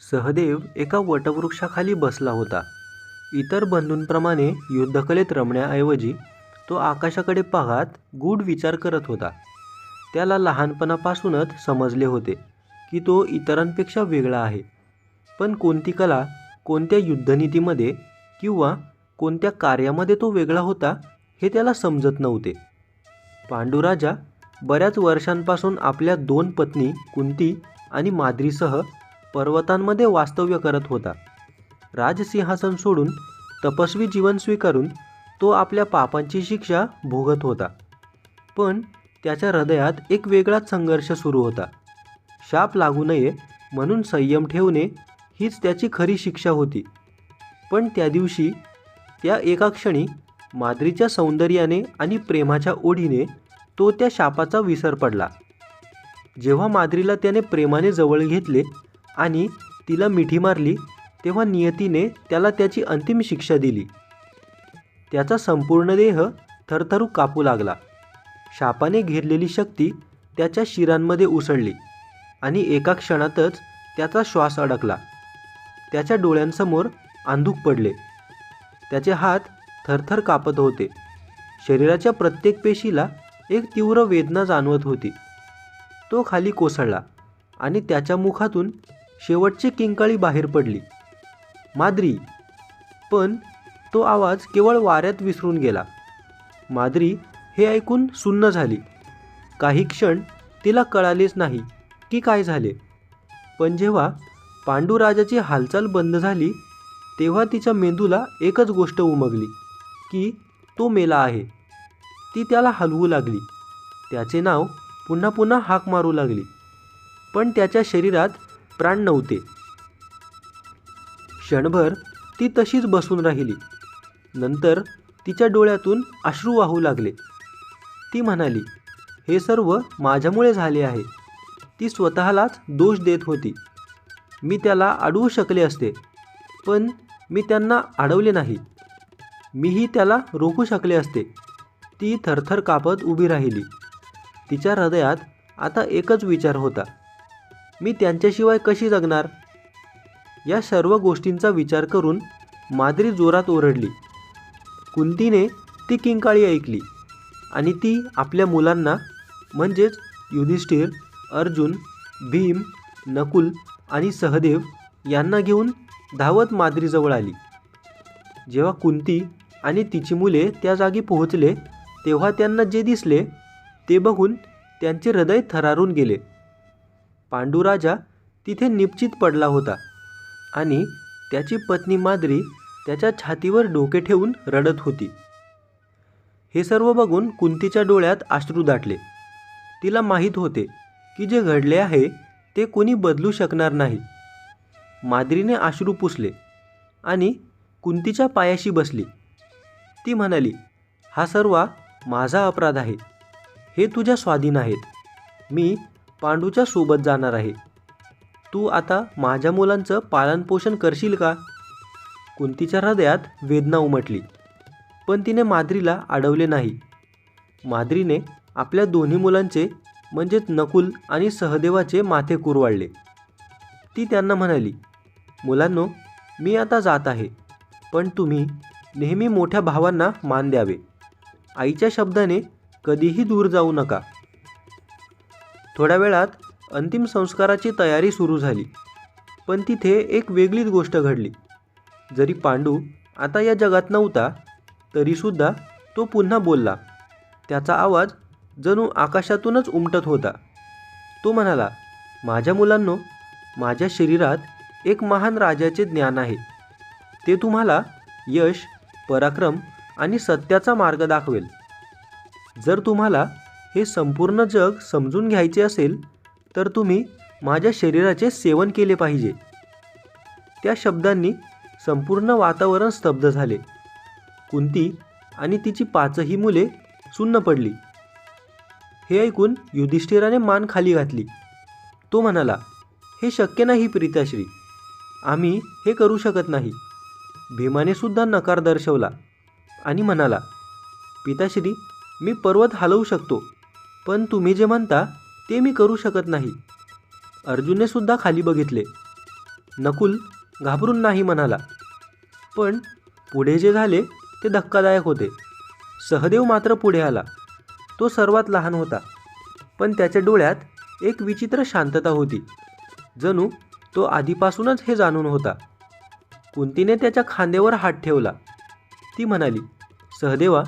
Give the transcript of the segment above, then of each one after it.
सहदेव एका वटवृक्षाखाली बसला होता. इतर बंधूंप्रमाणे युद्धकलेत रमण्याऐवजी तो आकाशाकडे पाहत गूढ विचार करत होता. त्याला लहानपणापासूनच समजले होते की तो इतरांपेक्षा वेगळा आहे. पण कोणती कला कोणत्या युद्धनीतीमध्ये किंवा कोणत्या कार्यामध्ये तो वेगळा होता हे त्याला समजत नव्हते. पांडुराजा बऱ्याच वर्षांपासून आपल्या दोन पत्नी कुंती आणि माद्रीसह पर्वतांमध्ये वास्तव्य करत होता. राजसिंहासन सोडून तपस्वी जीवन स्वीकारून तो आपल्या पापांची शिक्षा भोगत होता. पण त्याच्या हृदयात एक वेगळाच संघर्ष सुरू होता. शाप लागू नये म्हणून संयम ठेवणे हीच त्याची खरी शिक्षा होती. पण त्या दिवशी त्या एका क्षणी माद्रीच्या सौंदर्याने आणि प्रेमाच्या ओढीने तो त्या शापाचा विसर पडला. जेव्हा माद्रीला त्याने प्रेमाने जवळ घेतले आणि तिला मिठी मारली तेव्हा नियतीने त्याला त्याची अंतिम शिक्षा दिली. त्याचा संपूर्ण देह थरथरू कापू लागला. शापाने घेरलेली शक्ती त्याच्या शिरांमध्ये उसळली आणि एका क्षणातच त्याचा श्वास अडकला. त्याच्या डोळ्यांसमोर आंधूक पडले. त्याचे हात थरथर कापत होते. शरीराच्या प्रत्येक पेशीला एक तीव्र वेदना जाणवत होती. तो खाली कोसळला आणि त्याच्या मुखातून शेवटची किंकाळी बाहेर पडली. माद्री पण तो आवाज केवळ वाऱ्यात विसरून गेला. माद्री हे ऐकून सुन्न झाली. काही क्षण तिला कळालेच नाही की काय झाले. पण जेव्हा पांडुराजाची हालचाल बंद झाली तेव्हा तिच्या मेंदूला एकच गोष्ट उमगली की तो मेला आहे. ती त्याला हलवू लागली. त्याचे नाव पुन्हा पुन्हा हाक मारू लागली. पण त्याच्या शरीरात प्राण नव्हते. क्षणभर ती तशीच बसून राहिली. नंतर तिच्या डोळ्यातून अश्रू वाहू लागले. ती म्हणाली हे सर्व माझ्यामुळे झाले आहे. ती स्वतःलाच दोष देत होती. मी त्याला अडवू शकले असते पण मी त्यांना अडवले नाही. मीही त्याला रोखू शकले असते. ती थरथर कापत उभी राहिली. तिच्या हृदयात आता एकच विचार होता. मी त्यांच्याशिवाय कशी जगणार? या सर्व गोष्टींचा विचार करून माद्री जोरात ओरडली. कुंतीने ती किंकाळी ऐकली आणि ती आपल्या मुलांना म्हणजेच युधिष्ठिर अर्जुन भीम नकुल आणि सहदेव यांना घेऊन धावत माद्रीजवळ आली. जेव्हा कुंती आणि तिची मुले त्या जागी पोहोचले तेव्हा त्यांना जे दिसले ते बघून त्यांचे हृदय थरारून गेले. पांडुराजा तिथे निपचित पडला होता आणि त्याची पत्नी माद्री त्याच्या छातीवर डोके ठेवून रडत होती. हे सर्व बघून कुंतीच्या डोळ्यात अश्रू दाटले. तिला माहीत होते की जे घडले आहे ते कोणी बदलू शकणार नाही. माद्रीने अश्रू पुसले आणि कुंतीच्या पायाशी बसली. ती म्हणाली हा सर्व माझा अपराध आहे. हे तुझ्या स्वाधीन आहेत. मी पांडूच्या सोबत जाणार आहे. तू आता माझ्या मुलांचं पालनपोषण करशील का? कुंतीच्या हृदयात वेदना उमटली. पण तिने माद्रीला अडवले नाही. माद्रीने आपल्या दोन्ही मुलांचे म्हणजेच नकुल आणि सहदेवाचे माथे कुरवाळले. ती त्यांना म्हणाली मुलांनो मी आता जात आहे पण तुम्ही नेहमी मोठ्या भावांना मान द्यावे. आईच्या शब्दाने कधीही दूर जाऊ नका. थोड्या वेळात अंतिम संस्काराची तयारी सुरू झाली. पण तिथे एक वेगळीच गोष्ट घडली. जरी पांडू आता या जगात नव्हता तरीसुद्धा तो पुन्हा बोलला. त्याचा आवाज जणू आकाशातूनच उमटत होता. तो म्हणाला माझ्या मुलांनो माझ्या शरीरात एक महान राजाचे ज्ञान आहे. ते तुम्हाला यश पराक्रम आणि सत्याचा मार्ग दाखवेल. जर तुम्हाला हे संपूर्ण जग समजून घ्यायचे असेल तर तुम्ही माझ्या शरीराचे सेवन केले पाहिजे. त्या शब्दांनी संपूर्ण वातावरण स्तब्ध झाले. कुंती आणि तिची पाचही मुले सुन्न पडली. हे ऐकून युधिष्ठिराने मान खाली घातली. तो म्हणाला हे शक्य नाही प्रीताश्री आम्ही हे करू शकत नाही. भीमाने सुद्धा नकार दर्शवला आणि म्हणाला पिताश्री मी पर्वत हलवू शकतो. पण तुम्ही जे म्हणता ते मी करू शकत नाही. अर्जुनने सुद्धा खाली बघितले. नकुल घाबरून नाही म्हणाला. पण पुढे जे झाले ते धक्कादायक होते. सहदेव मात्र पुढे आला. तो सर्वात लहान होता. पण त्याच्या डोळ्यात एक विचित्र शांतता होती. जणू तो आधीपासूनच हे जाणून होता. कुंतीने त्याच्या खांद्यावर हात ठेवला. ती म्हणाली सहदेवा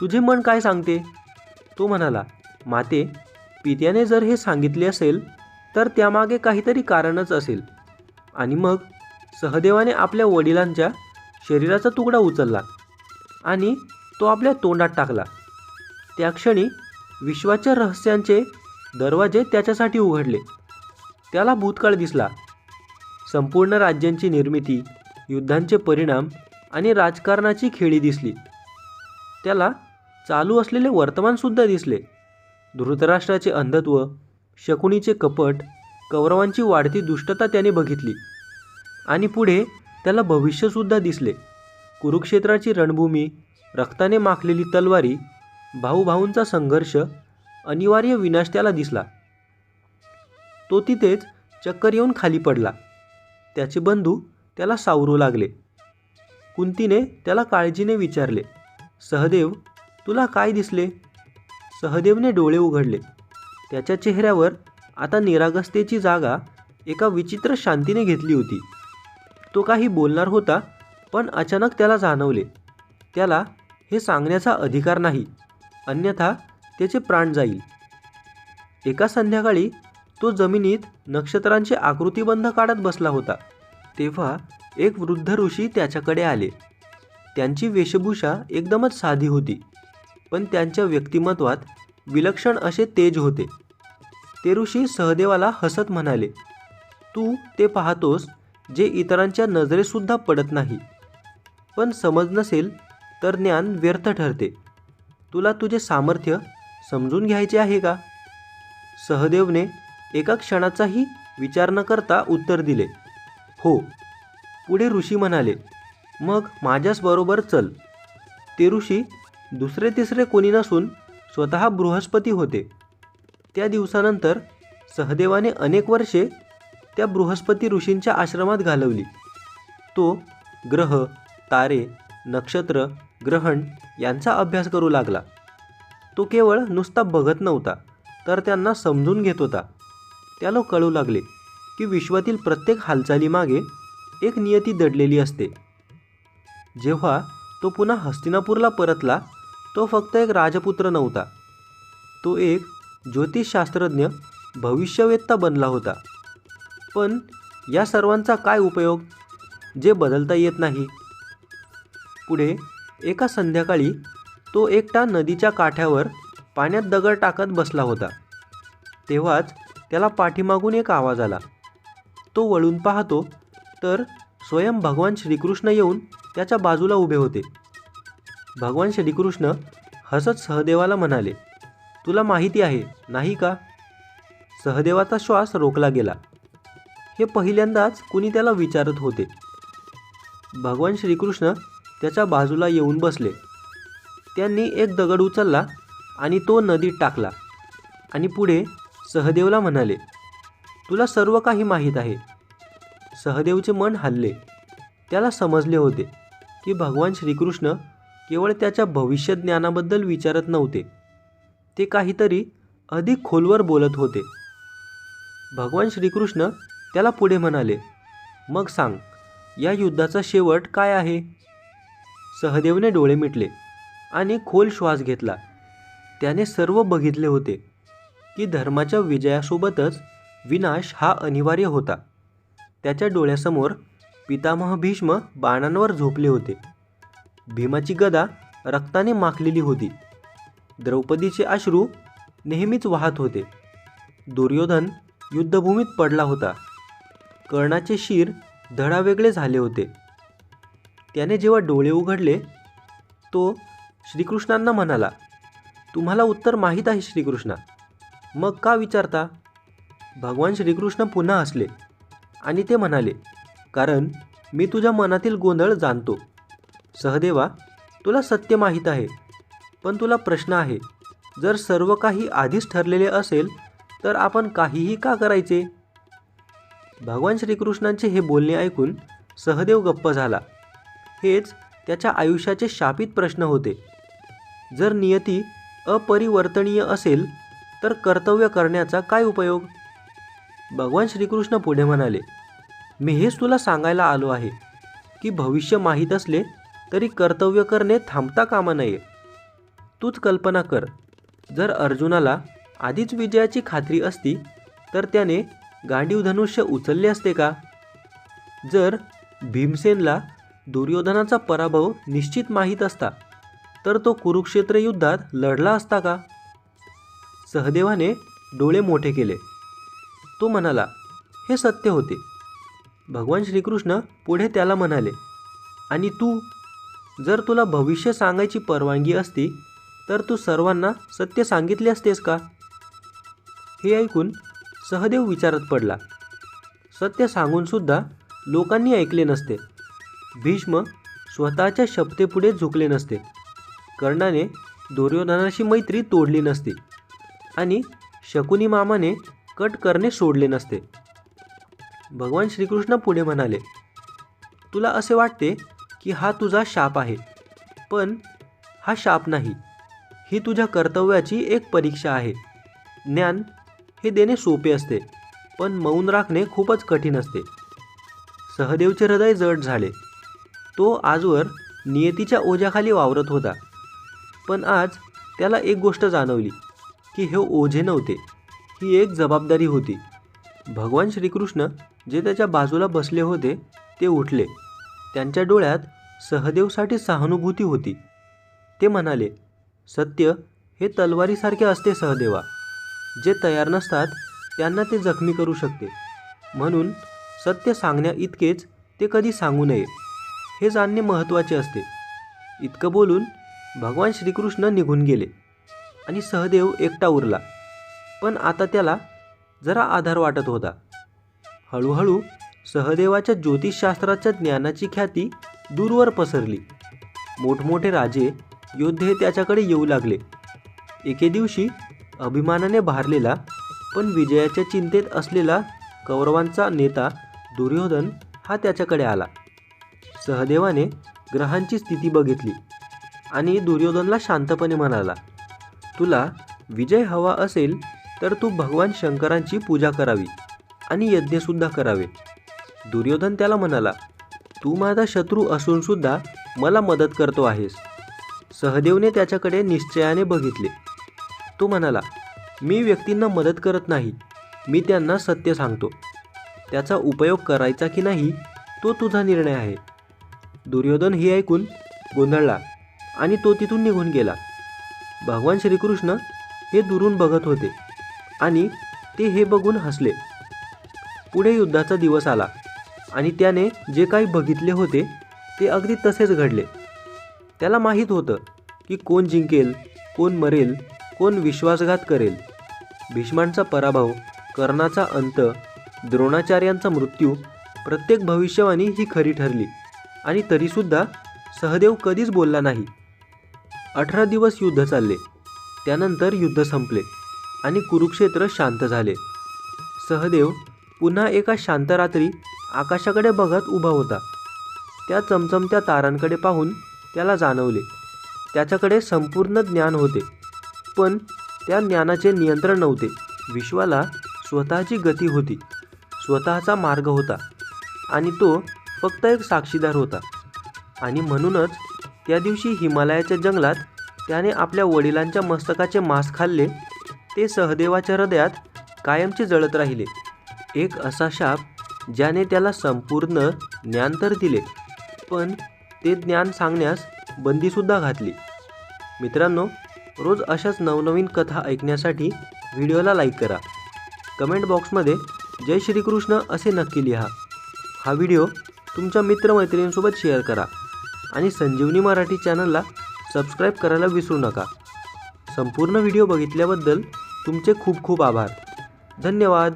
तुझे मन काय सांगते? तो म्हणाला माते पित्याने जर हे सांगितले असेल तर त्यामागे काहीतरी कारणच असेल. आणि मग सहदेवाने आपल्या वडिलांच्या शरीराचा तुकडा उचलला आणि तो आपल्या तोंडात टाकला. त्या क्षणी विश्वाच्या रहस्यांचे दरवाजे त्याच्यासाठी उघडले. त्याला भूतकाळ दिसला. संपूर्ण राज्यांची निर्मिती युद्धांचे परिणाम आणि राजकारणाची खेळी दिसली. त्याला चालू असलेले वर्तमानसुद्धा दिसले. धृतराष्ट्राचे अंधत्व शकुनीचे कपट कौरवांची वाढती दुष्टता त्याने बघितली. आणि पुढे त्याला भविष्यसुद्धा दिसले. कुरुक्षेत्राची रणभूमी रक्ताने माखलेली तलवारी भाऊभाऊंचा संघर्ष अनिवार्य विनाश त्याला दिसला. तो तिथेच चक्कर येऊन खाली पडला. त्याचे बंधू त्याला सावरू लागले. कुंतीने त्याला काळजीने विचारले सहदेव तुला काय दिसले? सहदेवने डोळे उघडले. त्याच्या चेहऱ्यावर आता निरागसतेची जागा एका विचित्र शांतीने घेतली होती. तो काही बोलणार होता पण अचानक त्याला जाणवले. त्याला हे सांगण्याचा अधिकार नाही. अन्यथा त्याचे प्राण जाईल. एका संध्याकाळी तो जमिनीत नक्षत्रांचे आकृतीबंध काढत बसला होता. तेव्हा एक वृद्ध ऋषी त्याच्याकडे आले. त्यांची वेशभूषा एकदमच साधी होती. पण त्यांच्या व्यक्तिमत्वात विलक्षण असे तेज होते. ते ऋषी सहदेवाला हसत म्हणाले तू ते पाहतोस जे इतरांच्या नजरेसुद्धा पडत नाही. पण समज नसेल तर ज्ञान व्यर्थ ठरते. तुला तुझे सामर्थ्य समजून घ्यायचे आहे का? सहदेवने एका क्षणाचाही विचार न करता उत्तर दिले हो. पुढे ऋषी म्हणाले मग माझ्याच बरोबर चल. ते ऋषी दुसरे तिसरे कोणी नसून स्वतः बृहस्पती होते. त्या दिवसानंतर सहदेवाने अनेक वर्षे त्या बृहस्पती ऋषींच्या आश्रमात घालवली. तो ग्रह तारे नक्षत्र ग्रहण यांचा अभ्यास करू लागला. तो केवळ नुसता बघत नव्हता तर त्यांना समजून घेत होता. त्याला कळू लागले की विश्वातील प्रत्येक हालचालीमागे एक नियती दडलेली असते. जेव्हा तो पुन्हा हस्तिनापूरला परतला तो फक्त एक राजपुत्र नव्हता. तो एक ज्योतिषशास्त्रज्ञ भविष्यवेत्ता बनला होता. पण या सर्वांचा काय उपयोग? जे बदलता येत नाही. पुढे एका संध्याकाळी तो एकटा नदीच्या काठ्यावर पाण्यात दगड टाकत बसला होता. तेव्हाच त्याला पाठीमागून एक आवाज आला. तो वळून पाहतो तर स्वयं भगवान श्रीकृष्ण येऊन त्याच्या बाजूला उभे होते. भगवान श्रीकृष्ण हसत सहदेवाला म्हणाले तुला माहिती आहे नाही का? सहदेवाचा श्वास रोखला गेला. हे पहिल्यांदाच कुणी त्याला विचारत होते. भगवान श्रीकृष्ण त्याच्या बाजूला येऊन बसले. त्यांनी एक दगड उचलला आणि तो नदीत टाकला. आणि पुढे सहदेवला म्हणाले तुला सर्व काही माहीत आहे. सहदेवचे मन हल्ले. त्याला समजले होते की भगवान श्रीकृष्ण केवळ त्याच्या भविष्य ज्ञानाबद्दल विचारत नव्हते. ते काहीतरी अधिक खोलवर बोलत होते. भगवान श्रीकृष्ण त्याला पुढे म्हणाले मग सांग या युद्धाचा शेवट काय आहे? सहदेवने डोळे मिटले आणि खोल श्वास घेतला. त्याने सर्व बघितले होते की धर्माच्या विजयासोबतच विनाश हा अनिवार्य होता. त्याच्या डोळ्यासमोर पितामह भीष्म बाणांवर झोपले होते. भीमाची गदा रक्ताने माखलेली होती. द्रौपदीचे अश्रू नेहमीच वाहत होते. दुर्योधन युद्धभूमीत पडला होता. कर्णाचे शिर धडावेगळे झाले होते. त्याने जेव्हा डोळे उघडले तो श्रीकृष्णांना म्हणाला तुम्हाला उत्तर माहीत आहे श्रीकृष्णा. मग का विचारता? भगवान श्रीकृष्ण पुन्हा हसले आणि ते म्हणाले कारण मी तुझ्या मनातील गोंधळ जाणतो. सहदेवा तुला सत्य माहीत आहे पण तुला प्रश्न आहे. जर सर्व काही आधीच ठरलेले असेल तर आपण काहीही का करायचे? भगवान श्रीकृष्णांचे हे बोलणे ऐकून सहदेव गप्प झाला. हेच त्याच्या आयुष्याचे शापित प्रश्न होते. जर नियती अपरिवर्तनीय असेल तर कर्तव्य करण्याचा काय उपयोग? भगवान श्रीकृष्ण पुढे म्हणाले मी हेच तुला सांगायला आलो आहे की भविष्य माहीत असले तरी कर्तव्य करणे थांबता कामा नये. तूच कल्पना कर. जर अर्जुनाला आधीच विजयाची खात्री असती तर त्याने गांडीव धनुष्य उचलले असते का? जर भीमसेनला दुर्योधनाचा पराभव निश्चित माहीत असता तर तो कुरुक्षेत्र युद्धात लढला असता का? सहदेवाने डोळे मोठे केले. तो म्हणाला हे सत्य होते. भगवान श्रीकृष्ण पुढे त्याला म्हणाले आणि तू जर तुला भविष्य सांगायची परवानगी असती तर तू सर्वांना सत्य सांगितले असतेस का? हे ऐकून सहदेव विचारात पडला. सत्य सांगूनसुद्धा लोकांनी ऐकले नसते. भीष्म स्वतःच्या शपथेपुढे झुकले नसते. कर्णाने दुर्योधनाशी मैत्री तोडली नसती आणि शकुनी मामाने कट करणे सोडले नसते. भगवान श्रीकृष्ण पुढे म्हणाले तुला असे वाटते की हा तुझा शाप आहे. पण हा शाप नाही. ही तुझ्या कर्तव्याची एक परीक्षा आहे. ज्ञान हे देणे सोपे असते पण मौन राखणे खूपच कठीण असते. सहदेवचे हृदय जड झाले. तो आजवर नियतीच्या ओझ्याखाली वावरत होता. पण आज त्याला एक गोष्ट जाणवली की हे ओझे नव्हते. ही एक जबाबदारी होती. भगवान श्रीकृष्ण जे त्याच्या बाजूला बसले होते ते उठले. त्यांच्या डोळ्यात सहदेवसाठी सहानुभूती होती. ते म्हणाले सत्य हे तलवारीसारखे असते सहदेवा. जे तयार नसतात त्यांना ते जखमी करू शकते. म्हणून सत्य सांगण्या इतकेच ते कधी सांगू नये. हे जाणणे महत्त्वाचे असते. इतकं बोलून भगवान श्रीकृष्ण निघून गेले आणि सहदेव एकटा उरला. पण आता त्याला जरा आधार वाटत होता. हळूहळू सहदेवाच्या ज्योतिषशास्त्राच्या ज्ञानाची ख्याती दूरवर पसरली. मोठमोठे राजे योद्धे त्याच्याकडे येऊ लागले. एके दिवशी अभिमानाने भारलेला पण विजयाच्या चिंतेत असलेला कौरवांचा नेता दुर्योधन हा त्याच्याकडे आला. सहदेवाने ग्रहांची स्थिती बघितली आणि दुर्योधनला शांतपणे म्हणाला तुला विजय हवा असेल तर तू भगवान शंकरांची पूजा करावी आणि यज्ञसुद्धा करावे. दुर्योधन त्याला म्हणाला तू माझा शत्रू असूनसुद्धा मला मदत करतो आहेस. सहदेवने त्याच्याकडे निश्चयाने बघितले. तो म्हणाला मी व्यक्तींना मदत करत नाही. मी त्यांना सत्य सांगतो. त्याचा उपयोग करायचा की नाही तो तुझा निर्णय आहे. दुर्योधन हे ऐकून गोंधळला आणि तो तिथून निघून गेला. भगवान श्रीकृष्ण हे दुरून बघत होते आणि ते हे बघून हसले. पुढे युद्धाचा दिवस आला. आणि त्याने जे काही बघितले होते ते अगदी तसेच घडले. त्याला माहीत होतं की कोण जिंकेल कोण मरेल कोण विश्वासघात करेल. भीष्मांचा पराभव कर्णाचा अंत द्रोणाचार्यांचा मृत्यू प्रत्येक भविष्यवाणी ही खरी ठरली. आणि तरीसुद्धा सहदेव कधीच बोलला नाही. अठरा दिवस युद्ध चालले. त्यानंतर युद्ध संपले आणि कुरुक्षेत्र शांत झाले. सहदेव पुन्हा एका शांत रात्री आकाशाकडे बघत उभा होता. त्या चमचमत्या तारांकडे पाहून त्याला जाणवले. त्याच्याकडे संपूर्ण ज्ञान होते. पण त्या ज्ञानाचे नियंत्रण नव्हते. विश्वाला स्वतःची गती होती. स्वतःचा मार्ग होता. आणि तो फक्त एक साक्षीदार होता. आणि म्हणूनच त्या दिवशी हिमालयाच्या जंगलात त्याने आपल्या वडिलांच्या मस्तकाचे मांस खाल्ले. ते सहदेवाच्या हृदयात कायमचे जळत राहिले. एक असा शाप ज्याने त्याला संपूर्ण ज्ञान तर दिले पण ते ज्ञान सांगण्यास बंदीसुद्धा घातली. मित्रांनो रोज अशाच नवनवीन कथा ऐकण्यासाठी व्हिडिओला लाईक करा. कमेंट बॉक्समध्ये जय श्रीकृष्ण असे नक्की लिहा. हा व्हिडिओ तुमच्या मित्रमैत्रिणींसोबत शेअर करा आणि संजीवनी मराठी चॅनलला सबस्क्राईब करायला विसरू नका. संपूर्ण व्हिडिओ बघितल्याबद्दल तुमचे खूप खूप आभार. धन्यवाद.